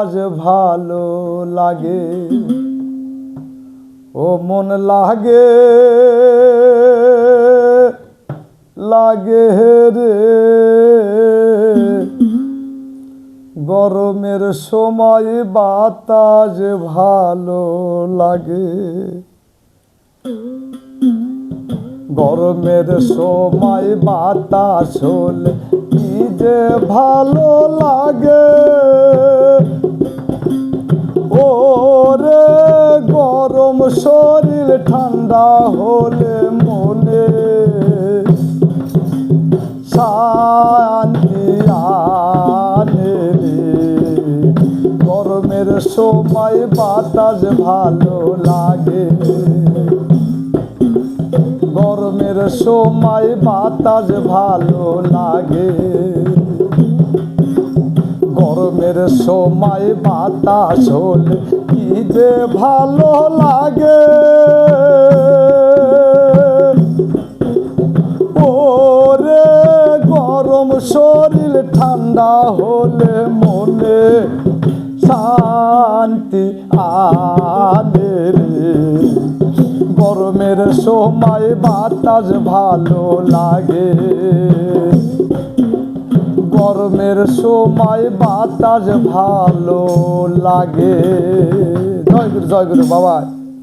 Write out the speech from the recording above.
আজ ভালো লাগে। ও মন লাগে লাগে রে। গরমের সময় বাতাস ভালো লাগে। গরমের সময় বাতাস হলে কি যে ভালো লাগে। শরীর ঠান্ডা হলে মনে শান্তি আনে। গরমের সময় বাতাস ভালো লাগে গরমের সময় বাতাস ভালো লাগে গরমের সময় বাতাস হলে কি যে ভালো লাগে। ওরে গরম শরীর ঠান্ডা হলে মনে শান্তি আনে গরমের সময় বাতাস ভালো লাগে। গরমের সময় বাতাস ভালো লাগে। জয় গুরু জয় গুরু বাবা